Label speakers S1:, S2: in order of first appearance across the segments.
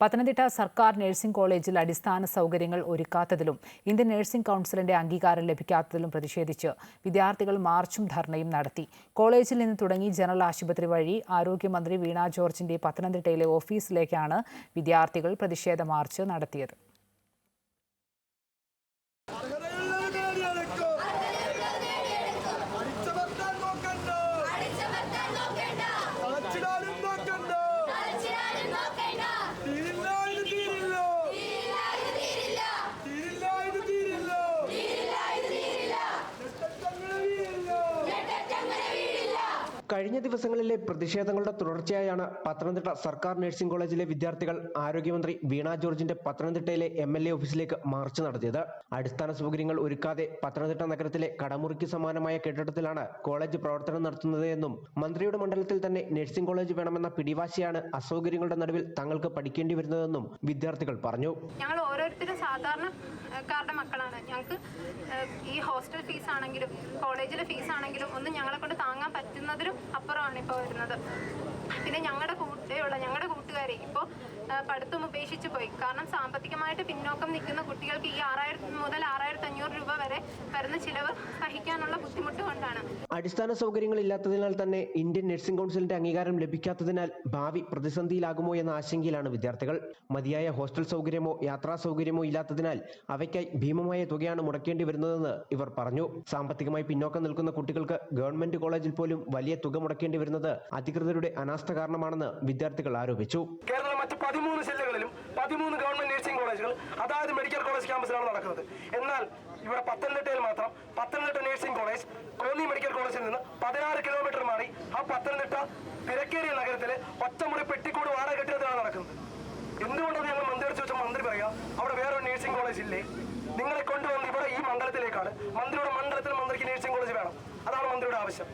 S1: പത്തനംതിട്ട സർക്കാർ നഴ്സിംഗ് കോളേജിൽ അടിസ്ഥാന സൗകര്യങ്ങൾ ഒരുക്കാത്തതിലും ഇന്ത്യൻ നഴ്സിംഗ് കൗൺസിലിന്റെ അംഗീകാരം ലഭിക്കാത്തതിലും പ്രതിഷേധിച്ച് വിദ്യാർത്ഥികൾ മാർച്ചും ധർണയും നടത്തി. കോളേജിൽ നിന്ന് തുടങ്ങി ജനറൽ ആശുപത്രി വഴി ആരോഗ്യമന്ത്രി വീണ ജോർജിന്റെ പത്തനംതിട്ടയിലെ ഓഫീസിലേക്കാണ് വിദ്യാർത്ഥികൾ പ്രതിഷേധ മാർച്ച് നടത്തിയത്.
S2: കഴിഞ്ഞ ദിവസങ്ങളിലെ പ്രതിഷേധങ്ങളുടെ തുടർച്ചയായാണ് പത്തനംതിട്ട സർക്കാർ നഴ്സിംഗ് കോളേജിലെ വിദ്യാർത്ഥികൾ ആരോഗ്യമന്ത്രി വീണ ജോർജിന്റെ പത്തനംതിട്ടയിലെ എം എൽ എ ഓഫീസിലേക്ക് മാർച്ച് നടത്തിയത്. അടിസ്ഥാന സൗകര്യങ്ങൾ ഒരുക്കാതെ പത്തനംതിട്ട നഗരത്തിലെ കടമുറിക്ക് സമാനമായ കെട്ടിടത്തിലാണ് കോളേജ് പ്രവർത്തനം നടത്തുന്നത് എന്നും മന്ത്രിയുടെ മണ്ഡലത്തിൽ തന്നെ നഴ്സിംഗ് കോളേജ് വേണമെന്ന പിടിവാശിയാണ് അസൗകര്യങ്ങളുടെ നടുവിൽ തങ്ങൾക്ക് പഠിക്കേണ്ടി വരുന്നതെന്നും വിദ്യാർത്ഥികൾ പറഞ്ഞു.
S3: ഞങ്ങൾ ഓരോരുത്തരും സാധാരണക്കാരുടെ മക്കളാണ്. ഞങ്ങൾക്ക് ഈ ഹോസ്റ്റൽ ഫീസ് ആണെങ്കിലും കോളേജിലെ ഫീസ് ആണെങ്കിലും ഒന്നും ഞങ്ങളെ കൊണ്ട് താങ്ങാൻ പറ്റുന്നതിലും അപ്പുറമാണ് ഇപ്പോൾ വരുന്നത്. പിന്നെ ഞങ്ങളുടെ കൂടെയുള്ള ഞങ്ങളുടെ കൂട്ടുകാരെ ഇപ്പോൾ പഠിത്തം ഉപേക്ഷിച്ച് പോയി. കാരണം സാമ്പത്തികമായിട്ട് പിന്നോക്കം നിൽക്കുന്ന കുട്ടികൾക്ക് ഈ ആറായിരത്തി മുതൽ ആറായിരത്തി അഞ്ഞൂറ് രൂപ വരെ വരുന്ന ചിലവ് വഹിക്കാനുള്ള ബുദ്ധിമുട്ട് കൊണ്ടാണ്.
S2: അടിസ്ഥാന സൗകര്യങ്ങൾ ഇല്ലാത്തതിനാൽ തന്നെ ഇന്ത്യൻ നഴ്സിംഗ് കൗൺസിലിന്റെ അംഗീകാരം ലഭിക്കാത്തതിനാൽ ഭാവി പ്രതിസന്ധിയിലാകുമോ എന്ന ആശങ്കയിലാണ് വിദ്യാർത്ഥികൾ. മതിയായ ഹോസ്റ്റൽ സൗകര്യമോ യാത്രാ സൗകര്യമോ ഇല്ലാത്തതിനാൽ അവയ്ക്കായി ഭീമമായ തുകയാണ് മുടക്കേണ്ടി വരുന്നതെന്ന് ഇവർ പറഞ്ഞു. സാമ്പത്തികമായി പിന്നോക്കം നിൽക്കുന്ന കുട്ടികൾക്ക് ഗവൺമെന്റ് കോളേജിൽ പോലും വലിയ തുക മുടക്കേണ്ടി വരുന്നത് അധികൃതരുടെ അനാസ്ഥ കാരണമാണെന്ന് വിദ്യാർത്ഥികൾ ആരോപിച്ചു.
S4: കേരളം മറ്റ് പതിമൂന്ന് ജില്ലകളിലും പതിമൂന്ന് ഗവൺമെന്റ് നഴ്സിംഗ് കോളേജുകൾ അതായത് മെഡിക്കൽ കോളേജ് ക്യാമ്പസിലാണ് നടക്കുന്നത്. എന്നാൽ ഇവിടെ പത്തനംതിട്ടയിൽ മാത്രം Pathanamthitta nursing college Konni medical കോളേജിൽ നിന്ന് പതിനാറ് കിലോമീറ്റർ മാറി. ആ പത്തനംതിട്ട തിരക്കേറിയ നഗരത്തിലെ ഒറ്റമുറി പെട്ടിക്കൂട് വാടക കെട്ടിടത്തിലാണ് നടക്കുന്നത്. എന്തുകൊണ്ടാണ് ഞങ്ങൾ മന്ത്രിയോട് ചോദിച്ച മന്ത്രി പറയാം അവിടെ വേറൊരു നഴ്സിംഗ് കോളേജ് ഇല്ലേ? നിങ്ങളെ കൊണ്ടുവന്ന് ഇവിടെ ഈ മണ്ഡലത്തിലേക്കാണ്. മന്ത്രിയുടെ മണ്ഡലത്തിൽ മന്ത്രിക്ക് നഴ്സിംഗ് കോളേജ് വേണം. അതാണ് മന്ത്രിയുടെ ആവശ്യം.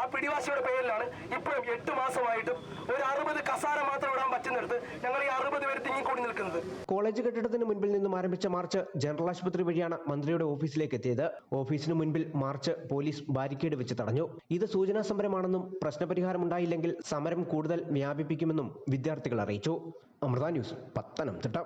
S4: ആ പിടിവാശിയുടെ പേരിലാണ് ഇപ്പോഴും എട്ട് മാസമായിട്ടും ഒരു അറുപത് കസാര മാത്രം ഇടാൻ പറ്റുന്നിടത്ത് ഞങ്ങൾ ഈ അറുപത് പേര് തിങ്ങിക്കൂടി നിൽക്കുന്നത്.
S2: കോളേജ് കെട്ടിടത്തിന് മുൻപിൽ നിന്നും ആരംഭിച്ച മാർച്ച് ജനറൽ ആശുപത്രി വഴിയാണ് മന്ത്രിയുടെ ഓഫീസിലേക്ക് എത്തിയത്. ഓഫീസിന് മുൻപിൽ മാർച്ച് പോലീസ് ബാരിക്കേഡ് വെച്ച് തടഞ്ഞു. ഇത് സൂചനാ സമരമാണെന്നും പ്രശ്നപരിഹാരം ഉണ്ടായില്ലെങ്കിൽ സമരം കൂടുതൽ വ്യാപിപ്പിക്കുമെന്നും വിദ്യാർത്ഥികൾ അറിയിച്ചു. അമൃത ന്യൂസ് പത്തനംതിട്ട.